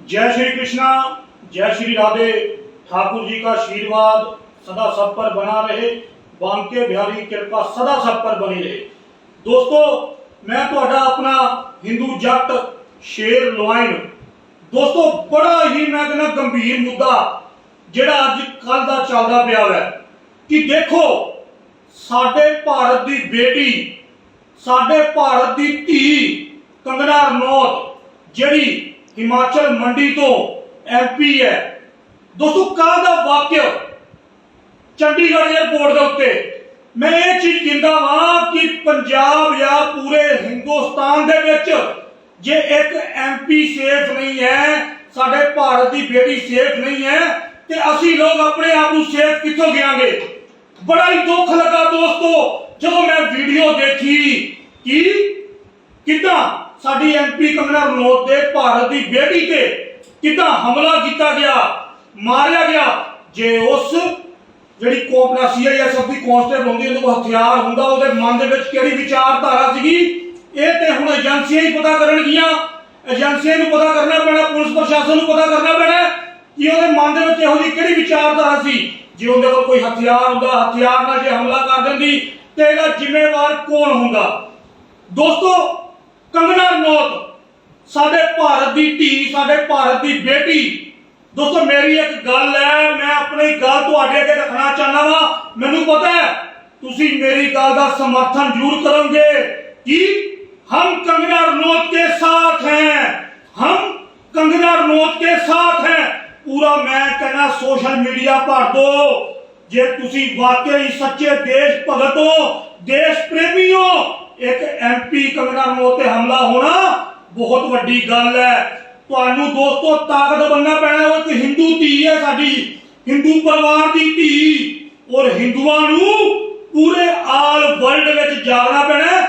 जय श्री कृष्णा जय श्री राधे ठाकुर जी का आशीर्वाद सदा सब पर बना रहे बांके बिहारी कृपा सदा सब पर बनी रहे ਦੋਸਤੋ ਮੈਂ ਤੁਹਾਡਾ ਆਪਣਾ ਹਿੰਦੂ ਜੱਟ ਸ਼ੇਰ ਲੋਇਨ ਦੋਸਤੋ ਬੜਾ ਹੀ ਮੈਂ ਕਹਿੰਦਾ ਗੰਭੀਰ ਮੁੱਦਾ ਜਿਹੜਾ ਅੱਜ ਕੱਲ ਦਾ ਚੱਲਦਾ ਪਿਆ ਹੈ ਕਿ ਦੇਖੋ ਸਾਡੇ ਭਾਰਤ ਦੀ ਬੇਟੀ ਸਾਡੇ ਭਾਰਤ ਦੀ ਧੀ ਕੰਗਨਾ ਰਣੌਤ ਜਿਹੜੀ ਹਿਮਾਚਲ ਮੰਡੀ ਤੋਂ ਐਮਪੀ ਹੈ। ਦੋਸਤੋ ਕੱਲ ਦਾ ਵਾਕਿਆ ਚੰਡੀਗੜ੍ਹ ਏਅਰਪੋਰਟ ਦੇ ਉੱਤੇ। ਮੈਂ ਇਹ ਚੀਜ਼ ਕਹਿੰਦਾ ਵਾਂ ਕਿ ਪੰਜਾਬ ਜਾਂ ਪੂਰੇ ਹਿੰਦੁਸਤਾਨ ਦੇ ਵਿੱਚ ਜੇ ਇੱਕ ਐਮਪੀ ਸੇਫ ਨਹੀਂ ਹੈ, ਸਾਡੇ ਭਾਰਤ ਦੀ ਬੇਟੀ ਸੇਫ ਨਹੀਂ ਹੈ, ਤੇ ਅਸੀਂ ਲੋਕ ਆਪਣੇ ਆਪ ਨੂੰ ਸੇਫ ਕਿੱਥੋਂ ਗਿਆਂਗੇ ਬੜਾ ਹੀ ਦੁੱਖ ਲੱਗਾ ਦੋਸਤੋ, ਜਦੋਂ ਮੈਂ ਵੀਡੀਓ ਦੇਖੀ ਕਿ ਕਿੱਦਾਂ ਸਾਡੀ ਐਮਪੀ ਕੰਗਨਾ ਰਣੌਤ ਦੇ ਭਾਰਤ ਦੀ ਬੇਟੀ ਤੇ ਕਿੱਦਾਂ ਹਮਲਾ ਕੀਤਾ ਗਿਆ, ਮਾਰਿਆ ਗਿਆ, ਜੇ ਉਸ ਜਿਹੜੀ ਕੋਪਨਾ ਸੀਆਈਐਸਐਫ ਦੀ ਕਾਂਸਟੇਬਲ ਹੁੰਦੀ ਉਹਦੇ ਕੋਲ ਹਥਿਆਰ ਹੁੰਦਾ, ਉਹਦੇ ਮਨ ਦੇ ਵਿੱਚ ਕਿਹੜੀ ਵਿਚਾਰਧਾਰਾ ਸੀਗੀ? ਇਹ ਤੇ ਹੁਣ ਏਜੰਸੀਆਂ ਹੀ ਪਤਾ ਕਰਨਗੀਆਂ। ਏਜੰਸੀਆਂ ਨੂੰ ਪਤਾ ਕਰਨਾ ਪੈਣਾ, ਪੁਲਿਸ ਪ੍ਰਸ਼ਾਸਨ ਨੂੰ ਪਤਾ ਕਰਨਾ ਪੈਣਾ ਕਿ ਉਹਦੇ ਮਨ ਦੇ ਵਿੱਚ ਇਹੋ ਜਿਹੀ ਕਿਹੜੀ ਵਿਚਾਰਧਾਰਾ ਸੀ, ਜੇ ਉਹਦੇ ਕੋਲ ਕੋਈ ਹਥਿਆਰ ਹੁੰਦਾ, ਹਥਿਆਰ ਨਾਲ ਜੇ ਹਮਲਾ ਕਰ ਦਿੰਦੀ, ਤੇ ਇਹਦਾ ਜ਼ਿੰਮੇਵਾਰ ਕੌਣ ਹੁੰਦਾ? ਦੋਸਤੋ ਕੰਗਨਾ ਰਣੌਤ ਸਾਡੇ ਭਾਰਤ ਦੀ ਧੀ ਸਾਡੇ ਭਾਰਤ ਦੀ ਬੇਟੀ ਦੋਸਤੋ ਮੇਰੀ ਇੱਕ ਗੱਲ ਹੈ ਮੈਂ ਆਪਣੀ ਗੱਲ ਤੁਹਾਡੇ ਅੱਗੇ ਰੱਖਣਾ ਚਾਹੁੰਦਾ ਵਾਂ ਮੈਨੂੰ ਪਤਾ ਹੈ ਤੁਸੀਂ ਮੇਰੀ ਗੱਲ ਦਾ ਸਮਰਥਨ ਜ਼ਰੂਰ ਕਰੋਗੇ ਕਿ हम कंगना रनौत के साथ हैं हम कंगना रनौत के साथ हैं पूरा मैं कहना सोशल मीडिया भर दो ਜੇ ਤੁਸੀਂ ਵਾਕਈ ਸੱਚੇ ਦੇਸ਼ ਭਗਤ ਹੋ ਦੇਸ਼ ਪ੍ਰੇਮੀ ਹੋ ਇੱਕ ਐਮਪੀ ਕੰਗਨਾ ਰਣੌਤ ਤੇ ਹਮਲਾ ਹੋਣਾ ਬਹੁਤ ਵੱਡੀ ਗੱਲ ਹੈ ਤੁਹਾਨੂੰ ਦੋਸਤੋ ਤਾਕਤ ਬਣਨਾ ਪੈਣਾ ਉਹ ਇੱਕ ਹਿੰਦੂ ਧੀ ਹੈ ਸਾਡੀ ਹਿੰਦੂ ਪਰਿਵਾਰ ਦੀ ਧੀ ਔਰ ਹਿੰਦੂਆਂ ਨੂੰ ਪੂਰੇ ਆਲ ਵਰਲਡ ਵਿੱਚ ਜਾਗਣਾ ਪੈਣਾ ਹੈ।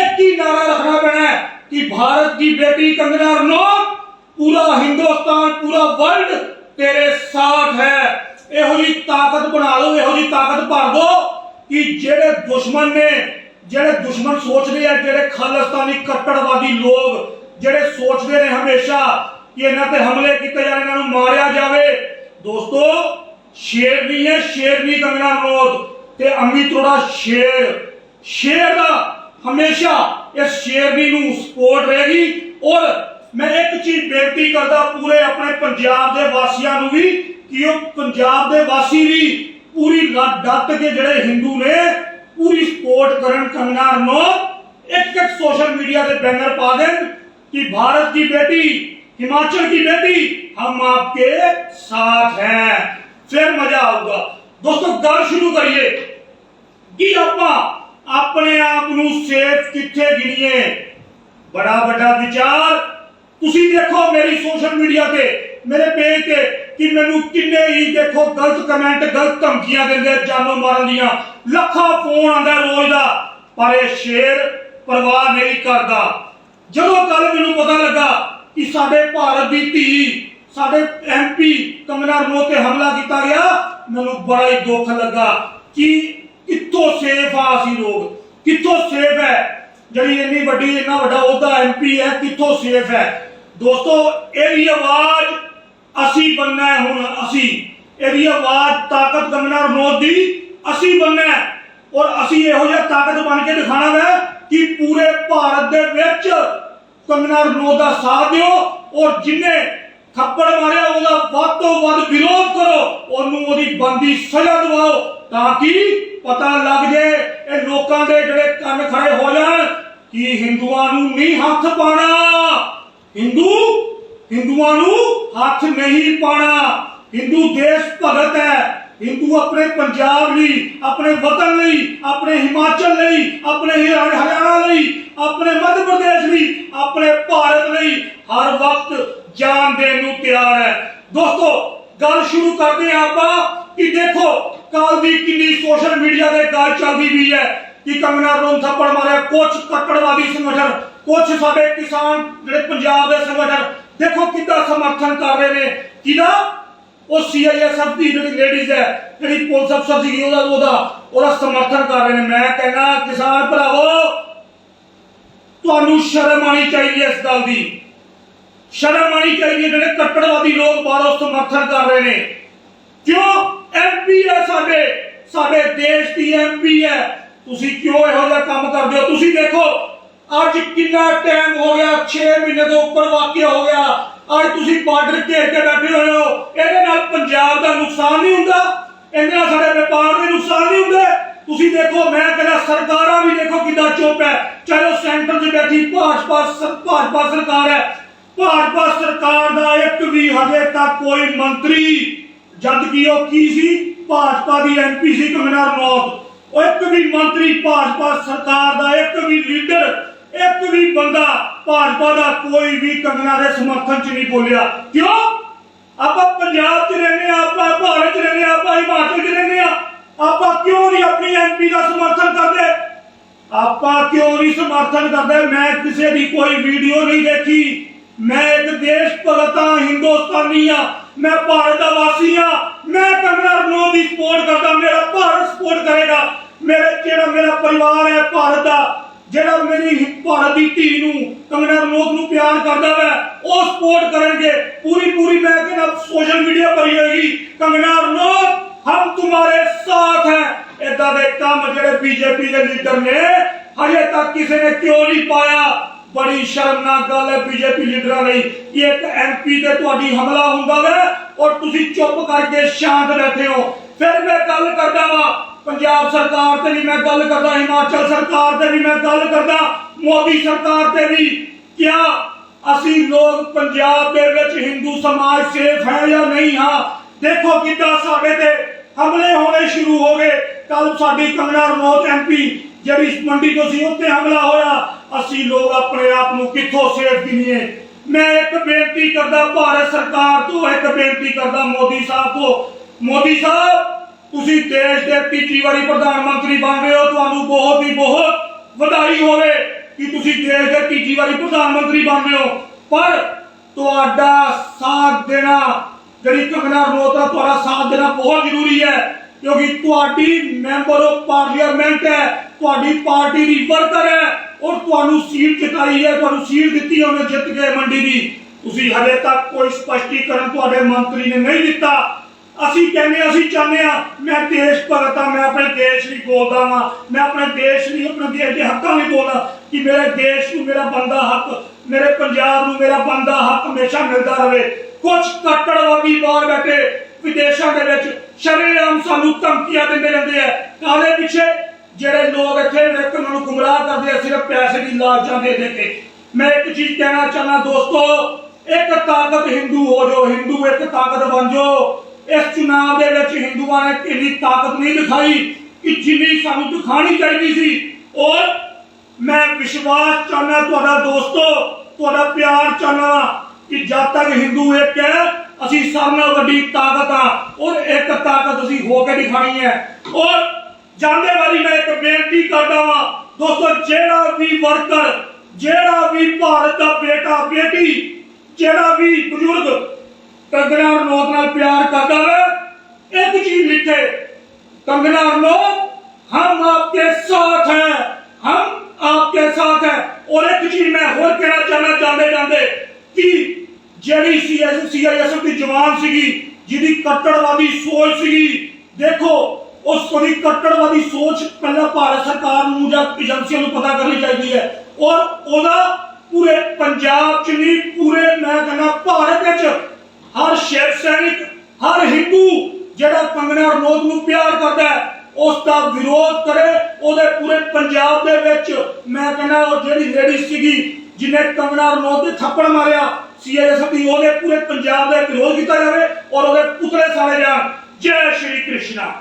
ਇੱਕ ਹੀ ਨਾਰਾ ਰੱਖਣਾ ਪੈਣਾ ਹੈ ਕਿ ਭਾਰਤ ਦੀ ਬੇਟੀ ਕੰਗਨਾ ਰਣੌਤ ਪੂਰਾ ਹਿੰਦੁਸਤਾਨ ਪੂਰਾ ਵਰਲਡ ਤੇਰੇ ਸਾਥ ਹੈ ਇਹੋ ਜੀ ਤਾਕਤ ਬਣਾ ਲਓ ਇਹੋ ਜੀ ਤਾਕਤ ਭਰ ਦੋ ਕਿ ਜਿਹੜੇ ਦੁਸ਼ਮਣ ਨੇ ਜਿਹੜੇ ਦੁਸ਼ਮਣ ਸੋਚਦੇ ਆ, ਜਿਹੜੇ ਖਾਲਿਸਤਾਨੀ ਕੱਟੜਵਾਦੀ ਲੋਕ, ਜਿਹੜੇ ਸੋਚਦੇ ਨੇ ਹਮੇਸ਼ਾ ਕਿ ਇਹਨਾਂ ਤੇ ਹਮਲੇ ਕੀਤੇ ਜਾਣ, ਇਹਨਾਂ ਨੂੰ ਮਾਰਿਆ ਜਾਵੇ। ਦੋਸਤੋ ਸ਼ੇਰਨੀ ਹੈ ਸ਼ੇਰਨੀ ਕੰਗਨਾ ਰਣੌਤ ਤੇ ਅੰਮ੍ਰਿਤ ਅਰੋੜਾ ਸ਼ੇਰ। ਸ਼ੇਰ ਦਾ ਹਮੇਸ਼ਾ ਇਸ ਸ਼ੇਰਨੀ ਨੂੰ ਸਪੋਰਟ ਰਹੇਗੀ। ਔਰ ਮੈਂ ਇੱਕ ਚੀਜ਼ ਬੇਨਤੀ ਕਰਦਾ ਪੂਰੇ ਆਪਣੇ ਪੰਜਾਬ ਦੇ ਵਾਸੀਆਂ ਨੂੰ ਵੀ, ਕਿ ਉਹ ਪੰਜਾਬ ਦੇ ਵਾਸੀ ਵੀ ਪੂਰੀ ਲ- ਡੱਟ ਕੇ ਜਿਹੜੇ ਹਿੰਦੂ ਨੇ ਪੂਰੀ ਸਪੋਰਟ ਕਰਨ ਕੰਗਨਾ ਰਣੌਤ ਇੱਕ ਇੱਕ सोशल मीडिया पे बैनर पा दें कि भारत की बेटी हिमाचल की बेटी हम आपके साथ हैं फिर मजा आऊगा दोस्तों गल शुरू करिए ਕਿ ਆਪਾਂ ਆਪਣੇ ਆਪ ਨੂੰ ਸੇਫ ਕਿੱਥੇ ਗਿਣੀਏ ਬੜਾ ਵੱਡਾ ਵਿਚਾਰ ਤੁਸੀਂ ਦੇਖੋ ਮੇਰੀ ਸੋਸ਼ਲ ਮੀਡੀਆ ਤੇ ਮੇਰੇ ਪੇਜ ਤੇ ਕਿ ਮੈਨੂੰ ਕਿੰਨੇ ਹੀ ਦੇਖੋ ਗਲਤ ਕਮੈਂਟ ਗਲਤ ਧਮਕੀਆਂ ਦਿੰਦੇ ਆ ਜਾਨੋਂ ਮਾਰਨ ਦੀਆਂ। ਲੱਖਾਂ ਫੋਨ ਆਂਦਾ ਰੋਜ਼ ਦਾ। ਪਰ ਇਹ ਸ਼ੇਰ ਪਰਵਾਹ ਨਹੀਂ ਕਰਦਾ। ਜਦੋਂ ਕੱਲ ਮੈਨੂੰ ਪਤਾ ਲੱਗਾ ਕਿ ਸਾਡੇ ਭਾਰਤ ਦੀ ਧੀ, ਸਾਡੇ ਐਮਪੀ ਕੰਗਨਾ ਰਣੌਤ ਤੇ ਹਮਲਾ ਕੀਤਾ ਗਿਆ, ਮੈਨੂੰ ਬੜਾ ਹੀ ਦੁੱਖ ਲੱਗਾ ਕਿ ਕਿੱਥੋਂ ਸੇਫ ਆ ਅਸੀਂ ਲੋਕ? ਕਿੱਥੋਂ ਸੇਫ ਹੈ? ਜਿਹੜੀ ਇੰਨੀ ਵੱਡੀ, ਇੰਨਾ ਵੱਡਾ ਅਹੁਦਾ ਐਮਪੀ ਹੈ, ਕਿੱਥੋਂ ਸੇਫ ਹੈ? ਦੋਸਤੋ ਇਹਦੀ ਆਵਾਜ਼ ਅਸੀਂ ਬੰਨਾ ਹੁਣ, ਅਸੀਂ। ਇਹਦੀ ਆਵਾਜ਼ ਤਾਕਤ ਕੰਗਨਾ ਰਣੌਤ ਦੀ, ਅਸੀਂ ਬੰਨਾ ਔਰ ਅਸੀਂ ਇਹੋ ਜਿਹਾ ਤਾਕਤ ਬਣ ਕੇ ਦਿਖਾਣਾ ਹੈ ਕਿ ਪੂਰੇ ਭਾਰਤ ਦੇ ਵਿੱਚ ਕੰਗਨਾ ਰਣੌਤ ਦਾ ਸਾਥ ਦਿਓ ਔਰ ਜਿਨੇ ਥੱਪੜ ਮਾਰਿਆ, ਉਹਦਾ ਵੱਧ ਤੋਂ ਵੱਧ ਵਿਰੋਧ ਕਰੋ। ਉਹਨੂੰ ਉਹਦੀ ਬੰਦੀ ਸਜ਼ਾ ਦਿਵਾਓ ਤਾਂ ਕਿ ਪਤਾ ਲੱਗ ਜੇ ਇਹ ਲੋਕਾਂ ਦੇ ਜਿਹੜੇ ਕੰਨ ਖੜੇ ਹੋ ਜਾਣ ਕਿ ਹਿੰਦੂਆਂ ਨੂੰ ਨਹੀਂ ਹੱਥ ਪਾਣਾ ਹਿੰਦੂ ਹਿੰਦੂਆਂ ਨੂੰ ਹੱਥ ਨਹੀਂ ਪਾਣਾ ਹਿੰਦੂ ਦੇਸ਼ ਭਗਤ ਹੈ। ਹਿੰਦੂ ਆਪਣੇ ਪੰਜਾਬ ਲਈ, ਆਪਣੇ ਵਤਨ ਲਈ, ਆਪਣੇ ਹਿਮਾਚਲ ਲਈ, ਆਪਣੇ ਹਰਿਆਣਾ ਲਈ, ਆਪਣੇ ਮੱਧ ਪ੍ਰਦੇਸ਼ ਲਈ, ਆਪਣੇ ਭਾਰਤ ਲਈ ਹਰ ਵਕਤ ਜਾਨ ਦੇਣ ਨੂੰ ਤਿਆਰ ਹੈ। ਦੋਸਤੋ, ਗੱਲ ਸ਼ੁਰੂ ਕਰਦੇ ਹਾਂ ਆਪਾਂ ਕਿ ਦੇਖੋ ਕੱਲ ਦੀ ਕਿੰਨੀ ਸੋਸ਼ਲ ਮੀਡੀਆ ਤੇ ਗੱਲ ਚੱਲਦੀ ਵੀ ਹੈ ਕਿ ਕੰਗਨਾ ਰਣੌਤ ਥੱਪੜ ਮਾਰਿਆ ਕੁਝ ਕੱਟੜਵਾਦੀ ਸੰਗਠਨ ਕੁਝ ਸਾਡੇ ਕਿਸਾਨ ਜਿਹੜੇ ਪੰਜਾਬ ਦੇ ਸੰਗਠਨ ਦੇਖੋ ਕਿੱਦਾਂ ਸਮਰਥਨ ਕਰ ਰਹੇ ਨੇ। ਕਿਹਦਾ? ਉਹ ਸੀਆਈਐਸਐਫ ਦੀ ਜਿਹੜੀ ਲੇਡੀਜ਼ ਹੈ, ਜਿਹੜੀ ਪੁਲਿਸ ਅਫਸਰ ਸੀਗੀ, ਉਹਦਾ ਉਹਦਾ ਉਹਦਾ ਸਮਰਥਨ ਕਰ ਰਹੇ ਨੇ। ਮੈਂ ਕਹਿੰਦਾ, ਕਿਸਾਨ ਭਰਾਵੋ, ਤੁਹਾਨੂੰ ਸ਼ਰਮ ਆਣੀ ਚਾਹੀਦੀ ਹੈ ਇਸ ਗੱਲ ਦੀ। ਸ਼ਰਮ ਆਣੀ ਚਾਹੀਦੀ ਹੈ ਜਿਹੜੇ ਕੱਟੜਵਾਦੀ ਲੋਕ ਬਾਹਰੋਂ ਸਮਰਥਨ ਕਰ ਰਹੇ ਨੇ। ਕਿਉਂ? ਐਮਪੀ ਹੈ ਸਾਡੇ। ਸਾਡੇ ਦੇਸ਼ ਦੀ ਐਮਪੀ ਹੈ। ਤੁਸੀਂ ਕਿਉਂ ਇਹੋ ਜਿਹਾ ਕੰਮ ਕਰਦੇ ਹੋ? ਤੁਸੀਂ ਦੇਖੋ ਅੱਜ ਕਿੰਨਾ ਟਾਈਮ ਹੋ ਗਿਆ? 6 ਮਹੀਨੇ ਤੋਂ ਉੱਪਰ ਵਾਕਿਆ ਹੋ ਗਿਆ। ਅੱਜ ਤੁਸੀਂ ਬਾਰਡਰ ਘੇਰ ਕੇ ਬੈਠੇ ਹੋਏ ਹੋ। ਇਹਦੇ ਨਾਲ ਪੰਜਾਬ ਦਾ ਨੁਕਸਾਨ ਨਹੀਂ ਹੁੰਦਾ। ਇਹਦੇ ਨਾਲ ਸਾਡੇ ਵਪਾਰ ਦੇ ਨੁਕਸਾਨ ਨਹੀਂ ਹੁੰਦੇ। ਤੁਸੀਂ ਦੇਖੋ, ਮੈਂ ਕਹਿੰਦਾ ਸਰਕਾਰਾਂ ਵੀ ਦੇਖੋ ਕਿੱਦਾਂ ਚੁੱਪ ਹੈ। ਚਾਹੇ ਸੈਂਟਰ 'ਚ ਬੈਠੀ ਭਾਜਪਾ ਭਾਜਪਾ ਸਰਕਾਰ ਹੈ। ਭਾਜਪਾ ਸਰਕਾਰ ਦਾ ਇੱਕ ਵੀ ਹਜੇ ਤੱਕ ਕੋਈ ਮੰਤਰੀ, ਜਦ ਕਿ ਉਹ ਕੀ ਸੀ? ਭਾਜਪਾ ਦੀ ਐਮਪੀ ਸੀ ਕੰਗਨਾ ਰਣੌਤ ਉਹ ਇੱਕ ਵੀ ਮੰਤਰੀ ਭਾਜਪਾ ਸਰਕਾਰ ਦਾ ਇੱਕ ਵੀ ਲੀਡਰ ਇੱਕ ਵੀ ਬੰਦਾ ਭਾਜਪਾ ਦਾ ਕੋਈ ਵੀ ਕੰਗਨਾ ਦੇ ਸਮਰਥਨ 'ਚ ਨਹੀਂ ਬੋਲਿਆ। ਕਿਉਂ? ਆਪਾਂ ਪੰਜਾਬ 'ਚ ਰਹਿੰਦੇ ਆ ਆਪਾਂ ਭਾਰਤ 'ਚ ਰਹਿੰਦੇ ਆ ਆਪਾਂ ਹਿਮਾਚਲ 'ਚ ਰਹਿੰਦੇ ਆ ਆਪਾਂ ਕਿਉਂ ਨਹੀਂ ਆਪਣੀ ਐਮਪੀ ਦਾ ਸਮਰਥਨ ਕਰਦੇ? ਆਪਾਂ ਕਿਉਂ ਨਹੀਂ ਸਮਰਥਨ ਕਰਦੇ? ਮੈਂ ਕਿਸੇ ਦੀ ਕੋਈ ਵੀਡੀਓ ਨਹੀਂ ਦੇਖੀ। ਮੈਂ ਇੱਕ ਦੇਸ਼ ਭਗਤ ਹਾਂ, ਹਿੰਦੁਸਤਾਨੀ ਆ ਮੈਂ ਭਾਰਤ ਦਾ ਵਾਸੀ ਆ ਮੈਂ ਕੰਗਨਾ ਰਣੌਤ ਦੀ ਸਪੋਰਟ ਕਰਦਾ, ਮੇਰਾ ਭਾਰਤ ਸਪੋਰਟ ਕਰੇਗਾ। ਮੇਰੇ ਜਿਹੜਾ ਮੇਰਾ ਪਰਿਵਾਰ ਹੈ ਭਾਰਤ ਦਾ ਜਿਹੜਾ ਮੇਰੀ ਭਾਰਤ ਦੀ ਧੀ ਨੂੰ ਕੰਗਨਾ ਰਣੌਤ ਨੂੰ ਪਿਆਰ ਕਰਦਾ ਹੈ ਉਹ ਸਪੋਰਟ ਕਰਨਗੇ। ਪੂਰੀ ਪੂਰੀ ਮੈਂ ਕਹਿੰਦਾ ਸੋਸ਼ਲ ਮੀਡੀਆ ਭਰੀ ਹੋਏਗੀ। ਕੰਗਨਾ ਰਣੌਤ ਹਮ ਤੁਹਾਡੇ ਸਾਥ ਹੈ। ਇਦਾਂ ਦੇ ਕੰਮ ਜਿਹੜੇ ਬੀਜੇਪੀ ਦੇ ਲੀਡਰ ਨੇ, ਹਜੇ ਤੱਕ ਕਿਸੇ ਨੇ ਕਿਉਂ ਨਹੀਂ ਪਾਇਆ? ਬੜੀ ਸ਼ਰਮਨਾਕ ਗੱਲ ਹੈ ਬੀਜੇਪੀ ਲੀਡਰਾਂ ਲਈ ਕਿ ਇੱਕ ਐਮਪੀ ਤੇ ਤੁਹਾਡੀ ਹਮਲਾ ਹੁੰਦਾ ਵਾ ਔਰ ਤੁਸੀਂ ਚੁੱਪ ਕਰਕੇ ਸ਼ਾਂਤ ਬੈਠੇ ਹੋ। ਫਿਰ ਮੈਂ ਗੱਲ ਕਰਦਾ ਵਾਂ ਪੰਜਾਬ ਸਰਕਾਰ ਤੇ ਵੀ ਮੈਂ ਗੱਲ ਕਰਦਾ ਹਿਮਾਚਲ ਸਰਕਾਰ ਤੇ ਵੀ ਮੈਂ ਗੱਲ ਕਰਦਾ ਮੋਦੀ ਸਰਕਾਰ ਤੇ ਵੀ ਕਿਆ ਅਸੀਂ ਲੋਕ ਪੰਜਾਬ ਦੇ ਵਿੱਚ ਹਿੰਦੂ ਸਮਾਜ ਸੇਫ ਹੈ ਜਾਂ ਨਹੀਂ ਹਾਂ ਦੇਖੋ ਕਿੱਦਾਂ ਸਾਡੇ ਤੇ ਹਮਲੇ ਹੋਣੇ ਸ਼ੁਰੂ ਹੋ ਗਏ ਕੱਲ ਸਾਡੀ ਕੰਗਨਾ ਰਣੌਤ ਐਮਪੀ ਜਿਹੜੀ ਇਸ ਮੰਡੀ ਤੋਂ ਸੀ ਉੱਤੇ ਹਮਲਾ ਹੋਇਆ ਅਸੀਂ ਲੋਕ ਆਪਣੇ ਆਪ ਨੂੰ ਕਿੱਥੋਂ ਸੇਫ ਗਿਣੀਏ ਮੈਂ ਇੱਕ ਬੇਨਤੀ ਕਰਦਾ ਭਾਰਤ ਸਰਕਾਰ ਤੋਂ ਇੱਕ ਬੇਨਤੀ ਕਰਦਾ ਮੋਦੀ ਸਾਹਿਬ ਤੋਂ ਮੋਦੀ ਸਾਹਿਬ ਤੁਸੀਂ ਦੇਸ਼ ਦੇ ਤੀਜੀ ਵਾਰੀ ਪ੍ਰਧਾਨ ਮੰਤਰੀ ਬਣ ਰਹੇ ਹੋ, ਤੁਹਾਨੂੰ ਬਹੁਤ ਹੀ ਬਹੁਤ ਵਧਾਈ ਹੋਵੇ ਕਿ ਤੁਸੀਂ ਦੇਸ਼ ਦੇ ਤੀਜੀ ਵਾਰੀ ਪ੍ਰਧਾਨ ਮੰਤਰੀ ਬਣ ਰਹੇ ਹੋ। ਪਰ ਤੁਹਾਡਾ ਸਾਥ ਦੇਣਾ, ਜਿਹੜੀ ਕੰਗਨਾ ਰਣੌਤ ਦਾ ਤੁਹਾਡਾ ਸਾਥ ਦੇਣਾ ਬਹੁਤ ਜ਼ਰੂਰੀ ਹੈ, ਕਿਉਂਕਿ ਤੁਹਾਡੀ ਮੈਂਬਰ ਆਫ ਪਾਰਲੀਮੈਂਟ ਹੈ, ਤੁਹਾਡੀ ਪਾਰਟੀ ਦੀ ਵਰਕਰ ਹੈ, ਔਰ ਤੁਹਾਨੂੰ ਸੀਟ ਜਿਤਾਈ ਹੈ, ਤੁਹਾਨੂੰ ਸੀਟ ਦਿੱਤੀ ਉਹਨੇ ਜਿੱਤ ਕੇ ਮੰਡੀ ਦੀ। ਤੁਸੀਂ ਹਲੇ ਤੱਕ ਕੋਈ ਸਪਸ਼ਟੀਕਰਨ ਤੁਹਾਡੇ ਮੰਤਰੀ ਨੇ ਨਹੀਂ ਦਿੱਤਾ। ਅਸੀਂ ਕਹਿੰਦੇ ਹਾਂ, ਅਸੀਂ ਚਾਹੁੰਦੇ ਆ ਮੈਂ ਦੇਸ਼ ਭਗਤ ਹਾਂ ਮੈਂ ਆਪਣੇ ਦੇਸ਼ ਲਈ ਬੋਲਦਾ ਵਾਂ ਮੈਂ ਆਪਣੇ ਦੇਸ਼ ਲਈ ਆਪਣੇ ਦੇਸ਼ ਦੇ ਹੱਕਾਂ ਲਈ ਬੋਲਦਾ ਕਿ ਮੇਰੇ ਦੇਸ਼ ਨੂੰ ਮੇਰਾ ਬੰਦਾ ਹੱਕ ਮੇਰੇ ਪੰਜਾਬ ਨੂੰ ਮੇਰਾ ਬੰਦਾ ਹੱਕ ਹਮੇਸ਼ਾ ਮਿਲਦਾ ਰਹੇ। ਕੁਝ ਕੱਟੜਵਾਦੀ ਬਾਹਰ ਬੈਠੇ ਵਿਦੇਸ਼ਾਂ ਦੇ ਵਿੱਚ ਸ਼ਰੇਆਮ ਸਾਨੂੰ ਧਮਕੀਆਂ ਦਿੰਦੇ ਰਹਿੰਦੇ ਆ। ਕਾਲੇ ਪਿੱਛੇ? ਜਿਹੜੇ ਲੋਕ ਇੱਥੇ ਇੱਕ ਉਹਨਾਂ ਨੂੰ ਗੁੰਮਰਾਹ ਕਰਦੇ ਆ ਸਿਰਫ ਪੈਸੇ ਦੀ ਲਾਲਚਾਂ ਦੇ ਦੇ ਕੇ। ਮੈਂ ਇੱਕ ਚੀਜ਼ ਕਹਿਣਾ ਚਾਹੁੰਦਾ ਦੋਸਤੋ ਇੱਕ ਤਾਕਤ ਹਿੰਦੂ ਹੋ ਜਾਓ ਹਿੰਦੂ ਇੱਕ ਤਾਕਤ ਬਣ ਜਾਓ। ਇਸ ਚੁਣਾਵ ਦੇ ਵਿੱਚ ਹਿੰਦੂਆਂ ਨੇ ਇੰਨੀ ਤਾਕਤ ਨਹੀਂ ਦਿਖਾਈ ਕਿ ਜਿੰਨੀ ਸਾਨੂੰ ਦਿਖਾਣੀ ਚਾਹੀਦੀ ਸੀ। ਔਰ ਮੈਂ ਵਿਸ਼ਵਾਸ ਚਾਹਨਾ ਤੁਹਾਡਾ ਦੋਸਤੋ, ਤੁਹਾਡਾ ਪਿਆਰ ਚਾਹਨਾ ਕਿ ਜਦ ਤੱਕ ਹਿੰਦੂ ਇੱਕ ਹੈ, ਅਸੀਂ ਸਭ ਨਾਲੋਂ ਵੱਡੀ ਤਾਕਤ ਆ। ਔਰ ਇੱਕ ਤਾਕਤ ਅਸੀਂ ਹੋ ਕੇ ਦਿਖਾਣੀ ਹੈ। ਔਰ ਜਾਂਦੇ ਵਾਰੀ ਮੈਂ ਇੱਕ ਬੇਨਤੀ ਕਰਦਾ ਵਾਂ, ਦੋਸਤੋ, ਜਿਹੜਾ ਵੀ ਵਰਕਰ, ਜਿਹੜਾ ਵੀ ਭਾਰਤ ਦਾ ਬੇਟਾ, ਬੇਟੀ, ਜਿਹੜਾ ਵੀ ਬਜ਼ੁਰਗ ਕੰਗਨਾ ਰਣੌਤ ਨਾਲ ਪਿਆਰ ਕਰਦਾ ਹੈ ਇੱਕ ਚੀਜ਼ ਲਿਖੇ कंगना रनौत हम आपके साथ हैं हम आपके साथ हैं और एक चीज मैं ਹੋਰ ਕਹਿਣਾ ਚਾਹਨਾ ਚਾਹੁੰਦੇ ਜਾਂਦੇ ਕਿ ਜਿਹੜੀ ਸੀਐਸ ਸੀਆਈਐਸਐਫ ਦੀ ਜਵਾਨ ਸੀਗੀ ਜਿਹਦੀ ਕੱਟੜਵਾਦੀ ਸੋਚ ਸੀਗੀ ਦੇਖੋ ਉਸ ਦੀ ਕੱਟੜਵਾਦੀ ਸੋਚ ਪਹਿਲਾਂ ਭਾਰਤ ਸਰਕਾਰ ਨੂੰ ਜਾਂ ਏਜੰਸੀਆਂ ਨੂੰ ਪਤਾ ਕਰਨੀ ਚਾਹੀਦੀ ਹੈ ਔਰ ਉਹਦਾ ਪੂਰੇ ਪੰਜਾਬ ਚ ਨਹੀਂ ਪੂਰੇ ਮੈਂ ਕਹਿੰਦਾ ਭਾਰਤ ਵਿੱਚ ਹਰ ਸ਼ਿਵ ਸੈਨਿਕ, ਹਰ ਹਿੰਦੂ ਜਿਹੜਾ ਕੰਗਨਾ ਰਣੌਤ ਨੂੰ ਪਿਆਰ ਕਰਦਾ ਹੈ, ਉਸ ਦਾ ਵਿਰੋਧ ਕਰੇ। ਉਹਦੇ ਪੂਰੇ ਪੰਜਾਬ ਦੇ ਵਿੱਚ ਮੈਂ ਕਹਿੰਦਾ ਉਹ ਜਿਹੜੀ ਲੇਡੀਜ਼ ਸੀਗੀ, ਜਿਹਨੇ ਕੰਗਨਾ ਰਣੌਤ ਦੇ ਥੱਪੜ ਮਾਰਿਆ ਸੀਐਸਐਫ ਉਹਦੇ ਪੂਰੇ ਪੰਜਾਬ ਦਾ ਵਿਰੋਧ ਕੀਤਾ ਜਾਵੇ ਔਰ ਉਹਦੇ ਪੁਤਲੇ ਸਾੜੇ ਜਾਣ। ਜੈ ਸ਼੍ਰੀ ਕ੍ਰਿਸ਼ਨਾ।